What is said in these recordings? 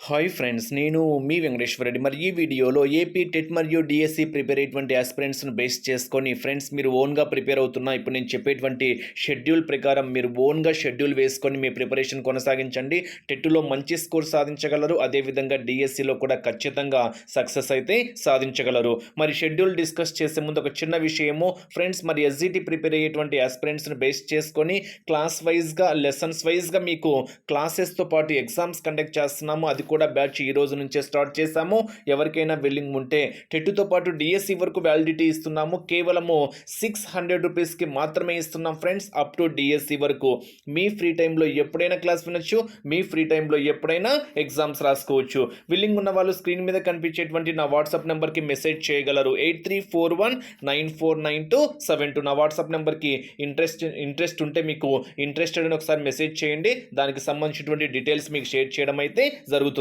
Hi friends నేను మీ వెంకటేశ్వర రెడ్డి మరి ఈ వీడియోలో ఏపీ టెట్ మరియు డిఎస్సి ప్రిపేర్ అయ్యేటువంటి ఆస్పిరెంట్స్ను బేస్ చేసుకొని ఫ్రెండ్స్ మీరు ఓన్గా ప్రిపేర్ అవుతున్నా ఇప్పుడు నేను చెప్పేటువంటి షెడ్యూల్ ప్రకారం మీరు ఓన్గా షెడ్యూల్ వేసుకొని మీ ప్రిపరేషన్ కొనసాగించండి. టెట్లో మంచి స్కోర్ సాధించగలరు అదేవిధంగా డిఎస్సిలో కూడా ఖచ్చితంగా సక్సెస్ అయితే సాధించగలరు. మరి షెడ్యూల్ డిస్కస్ చేసే ముందు ఒక చిన్న విషయము ఫ్రెండ్స్ మరి ఎస్జిటి ప్రిపేర్ అయ్యేటువంటి ఆస్పిరెంట్స్ను బేస్ చేసుకొని క్లాస్ వైజ్గా లెసన్స్ వైజ్గా మీకు క్లాసెస్తో పాటు ఎగ్జామ్స్ కండక్ట్ చేస్తున్నాము. అది కూడా బ్యాచ్ ఈ రోజు నుంచే స్టార్ట్ చేశాము. ఎవరికైనా వెల్లింగ్ ఉంటే టెట్టుతో పాటు డిఎస్సి వరకు వ్యాలిడిటీ ఇస్తున్నాము. కేవలము సిక్స్ హండ్రెడ్ రూపీస్కి మాత్రమే ఇస్తున్నాం ఫ్రెండ్స్ అప్ టు డిఎస్సి వరకు. మీ ఫ్రీ టైంలో ఎప్పుడైనా క్లాస్ వినొచ్చు మీ ఫ్రీ టైంలో ఎప్పుడైనా ఎగ్జామ్స్ రాసుకోవచ్చు. విల్లింగ్ ఉన్న వాళ్ళు స్క్రీన్ మీద కనిపించేటువంటి నా వాట్సాప్ నెంబర్కి మెసేజ్ చేయగలరు. Eight three four one nine four nine two seven two నా వాట్సాప్ నెంబర్కి ఇంట్రెస్ట్ ఇంట్రెస్ట్ ఉంటే మీకు ఇంట్రెస్టెడ్ అని ఒకసారి మెసేజ్ చేయండి. దానికి సంబంధించినటువంటి డీటెయిల్స్ మీకు షేర్ చేయడం అయితే జరుగుతుంది.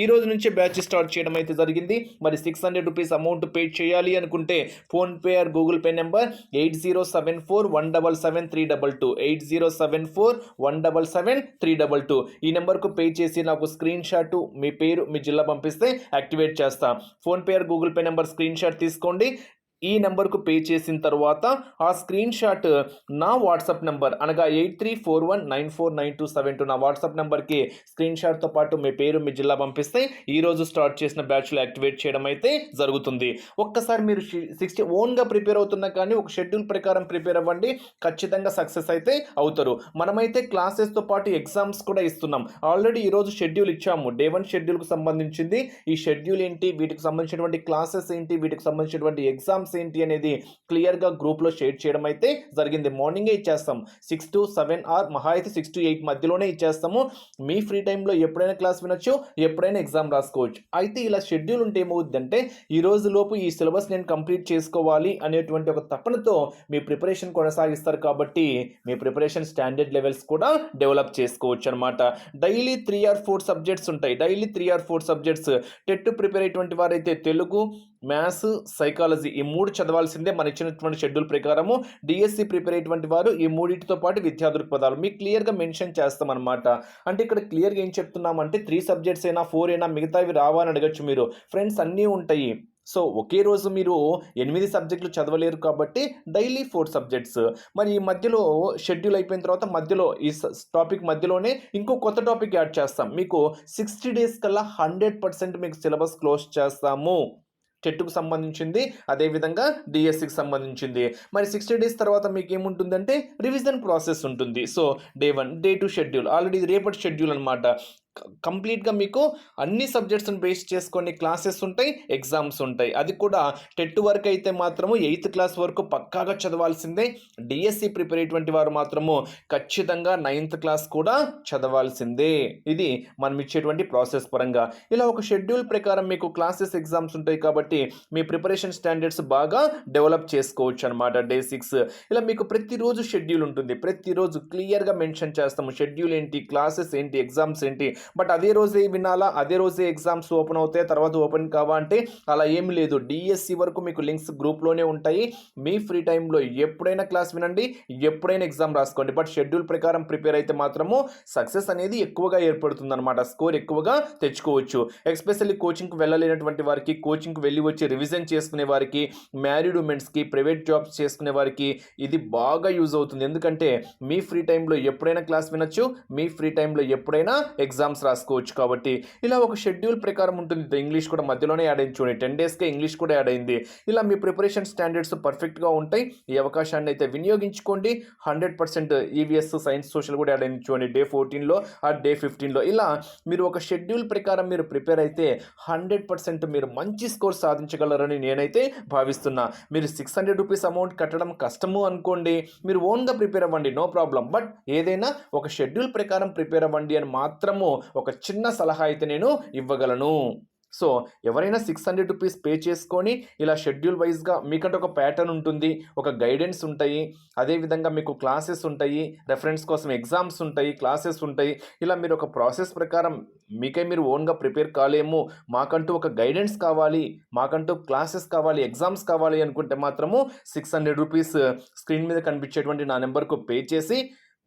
ఈ రోజు నుంచి బ్యాచ్ స్టార్ట్ చేయడం అయితే జరిగింది. మరి six hundred rupees amount pay చేయాలి అనుకుంటే PhonePe or Google Pay number eight zero seven four one double seven three double two. Eight zero seven four one double seven three double two. ఈ నెంబర్కు pay చేసి నాకు screen shot మీ పేరు మీ జిల్లా పంపిస్తే activate చేస్తా. PhonePe or Google Pay number screenshot తీసుకోండి. ఈ నెంబర్కు పే చేసిన తర్వాత ఆ స్క్రీన్ షాట్ నా వాట్సాప్ నెంబర్ అనగా eight three four one nine four nine two seven two నా వాట్సాప్ నెంబర్కి స్క్రీన్ షాట్తో పాటు మీ పేరు మీ జిల్లా పంపిస్తే ఈ రోజు స్టార్ట్ చేసిన బ్యాచ్లో యాక్టివేట్ చేయడం అయితే జరుగుతుంది. ఒక్కసారి మీరు సిక్స్టీ ఓన్గా ప్రిపేర్ అవుతున్నా కానీ ఒక షెడ్యూల్ ప్రకారం ప్రిపేర్ అవ్వండి. ఖచ్చితంగా సక్సెస్ అయితే అవుతారు. మనమైతే క్లాసెస్తో పాటు ఎగ్జామ్స్ కూడా ఇస్తున్నాం. ఆల్రెడీ ఈరోజు షెడ్యూల్ ఇచ్చాము. డే వన్ షెడ్యూల్కి సంబంధించింది. ఈ షెడ్యూల్ ఏంటి? వీటికి సంబంధించినటువంటి క్లాసెస్ ఏంటి? వీటికి సంబంధించినటువంటి ఎగ్జామ్స్ ఏంటి అనేది క్లియర్గా గ్రూప్లో షేర్ చేయడం అయితే జరిగింది. మార్నింగే ఇచ్చేస్తాం. సిక్స్ టు సెవెన్ ఆర్ మహా అయితే సిక్స్ టు ఎయిట్ మధ్యలోనే ఇచ్చేస్తాము. మీ ఫ్రీ టైంలో ఎప్పుడైనా క్లాస్ వినొచ్చు ఎప్పుడైనా ఎగ్జామ్ రాసుకోవచ్చు. అయితే ఇలా షెడ్యూల్ ఉంటే ఏమవుద్దంటే ఈ రోజు లోపు ఈ సిలబస్ నేను కంప్లీట్ చేసుకోవాలి అనేటువంటి ఒక తపనతో మీ ప్రిపరేషన్ కొనసాగిస్తారు కాబట్టి మీ ప్రిపరేషన్ స్టాండర్డ్ లెవెల్స్ కూడా డెవలప్ చేసుకోవచ్చు అనమాట daily three or four subjects ఉంటాయి. Daily three or four subjects TET prepare అయ్యేటువంటి వారైతే తెలుగు మ్యాథ్స్ సైకాలజీ ఈ మూడు చదవాల్సిందే మన ఇచ్చినటువంటి షెడ్యూల్ ప్రకారము. డిఎస్సి ప్రిపేర్ అయ్యేటువంటి వారు ఈ మూడింటితో పాటు విద్యా దృక్పథాలు మీకు క్లియర్గా మెన్షన్ చేస్తామన్నమాట. అంటే ఇక్కడ క్లియర్గా ఏం చెప్తున్నామంటే త్రీ సబ్జెక్ట్స్ అయినా ఫోర్ అయినా మిగతావి రావని అడగచ్చు మీరు. ఫ్రెండ్స్ అన్నీ ఉంటాయి. సో ఒకే రోజు మీరు ఎనిమిది సబ్జెక్టులు చదవలేరు కాబట్టి డైలీ ఫోర్ సబ్జెక్ట్స్. మరి ఈ మధ్యలో షెడ్యూల్ అయిపోయిన తర్వాత మధ్యలో ఈ టాపిక్ మధ్యలోనే ఇంకో కొత్త టాపిక్ యాడ్ చేస్తాం. మీకు సిక్స్టీ డేస్ కల్లా హండ్రెడ్ పర్సెంట్ మీకు సిలబస్ క్లోజ్ చేస్తాము. టెట్కు సంబంధించింది అదేవిధంగా డిఎస్సికి సంబంధించింది. మరి సిక్స్టీ డేస్ తర్వాత మీకు ఏముంటుందంటే రివిజన్ ప్రాసెస్ ఉంటుంది. So day one day two schedule. Already రేపటి షెడ్యూల్ అనమాట కంప్లీట్గా మీకు అన్ని సబ్జెక్ట్స్ని బేస్ చేసుకొని క్లాసెస్ ఉంటాయి ఎగ్జామ్స్ ఉంటాయి. అది కూడా టెట్ వరకు అయితే మాత్రము ఎయిత్ క్లాస్ వరకు పక్కాగా చదవాల్సిందే. డిఎస్సి ప్రిపేర్ అయ్యేటువంటి వారు మాత్రము ఖచ్చితంగా నైన్త్ క్లాస్ కూడా చదవాల్సిందే. ఇది మనం ఇచ్చేటువంటి ప్రాసెస్ పరంగా. ఇలా ఒక షెడ్యూల్ ప్రకారం మీకు క్లాసెస్ ఎగ్జామ్స్ ఉంటాయి కాబట్టి మీ ప్రిపరేషన్ స్టాండర్డ్స్ బాగా డెవలప్ చేసుకోవచ్చు అనమాట డే సిక్స్. ఇలా మీకు ప్రతిరోజు షెడ్యూల్ ఉంటుంది. ప్రతిరోజు క్లియర్గా మెన్షన్ చేస్తాము. షెడ్యూల్ ఏంటి? క్లాసెస్ ఏంటి? ఎగ్జామ్స్ ఏంటి? బట్ అదే రోజే వినాలా? అదే రోజే ఎగ్జామ్స్ ఓపెన్ అవుతాయి తర్వాత ఓపెన్ కావా అంటే అలా ఏమి లేదు. డిఎస్సి వరకు మీకు లింక్స్ గ్రూప్లోనే ఉంటాయి. మీ ఫ్రీ టైంలో ఎప్పుడైనా క్లాస్ వినండి ఎప్పుడైనా ఎగ్జామ్ రాసుకోండి. బట్ షెడ్యూల్ ప్రకారం ప్రిపేర్ అయితే మాత్రము సక్సెస్ అనేది ఎక్కువగా ఏర్పడుతుంది అనమాట స్కోర్ ఎక్కువగా తెచ్చుకోవచ్చు. ఎస్పెషల్లీ కోచింగ్కి వెళ్ళలేనటువంటి వారికి కోచింగ్కి వెళ్ళి వచ్చి రివిజన్ చేసుకునే వారికి మ్యారీడ్ ఉమెన్స్కి ప్రైవేట్ జాబ్స్ చేసుకునే వారికి ఇది బాగా యూజ్ అవుతుంది. ఎందుకంటే మీ ఫ్రీ టైంలో ఎప్పుడైనా క్లాస్ వినొచ్చు మీ ఫ్రీ టైంలో ఎప్పుడైనా ఎగ్జామ్ ఎగ్జామ్స్ రాసుకోవచ్చు కాబట్టి ఇలా ఒక షెడ్యూల్ ప్రకారం ఉంటుంది. ఇంగ్లీష్ కూడా మధ్యలోనే యాడ్ అయింది చూడండి. టెన్ డేస్కే ఇంగ్లీష్ కూడా యాడ్ అయింది. ఇలా మీ ప్రిపరేషన్ స్టాండర్డ్స్ పర్ఫెక్ట్గా ఉంటాయి. ఈ అవకాశాన్ని అయితే వినియోగించుకోండి. Hundred percent EVS science social కూడా యాడ్ అయింది చూడండి. డే ఫోర్టీన్లో ఆ డే ఫిఫ్టీన్లో ఇలా మీరు ఒక షెడ్యూల్ ప్రకారం మీరు ప్రిపేర్ అయితే హండ్రెడ్ పర్సెంట్ మీరు మంచి స్కోర్ సాధించగలరని నేనైతే భావిస్తున్నా. మీరు సిక్స్ హండ్రెడ్ రూపీస్ అమౌంట్ కట్టడం కష్టము అనుకోండి. మీరు ఓన్గా ప్రిపేర్ అవ్వండి నో ప్రాబ్లం. బట్ ఏదైనా ఒక షెడ్యూల్ ప్రకారం ప్రిపేర్ అవ్వండి అని మాత్రము ఒక చిన్న సలహా అయితే నేను ఇవ్వగలను. సో ఎవరైనా సిక్స్ హండ్రెడ్ రూపీస్ పే చేసుకొని ఇలా షెడ్యూల్ వైజ్గా మీకంటే ఒక ప్యాటర్న్ ఉంటుంది ఒక గైడెన్స్ ఉంటాయి అదేవిధంగా మీకు క్లాసెస్ ఉంటాయి రెఫరెన్స్ కోసం ఎగ్జామ్స్ ఉంటాయి క్లాసెస్ ఉంటాయి ఇలా మీరు ఒక ప్రాసెస్ ప్రకారం మీకే మీరు ఓన్గా ప్రిపేర్ కాలేము మాకంటూ ఒక గైడెన్స్ కావాలి మాకంటూ క్లాసెస్ కావాలి ఎగ్జామ్స్ కావాలి అనుకుంటే మాత్రము సిక్స్ హండ్రెడ్ రూపీస్ స్క్రీన్ మీద కనిపించేటువంటి నా నెంబర్కు పే చేసి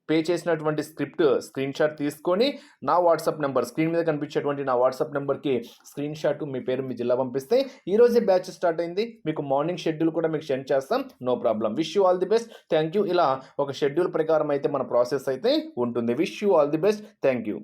పే చేసినటువంటి స్క్రిప్ట్ స్క్రీన్ షాట్ తీసుకొని నా వాట్సాప్ నెంబర్ స్క్రీన్ మీద కనిపించేటువంటి నా వాట్సాప్ నెంబర్కి స్క్రీన్ షాట్ మీ పేరు మీ జిల్లా పంపిస్తే ఈరోజే బ్యాచ్ స్టార్ట్ అయింది. మీకు మార్నింగ్ షెడ్యూల్ కూడా మీకు సెండ్ చేస్తాం. No problem. Wish you all the best thank you ఇలా ఒక షెడ్యూల్ ప్రకారం అయితే మన ప్రాసెస్ అయితే ఉంటుంది. Wish you all the best thank you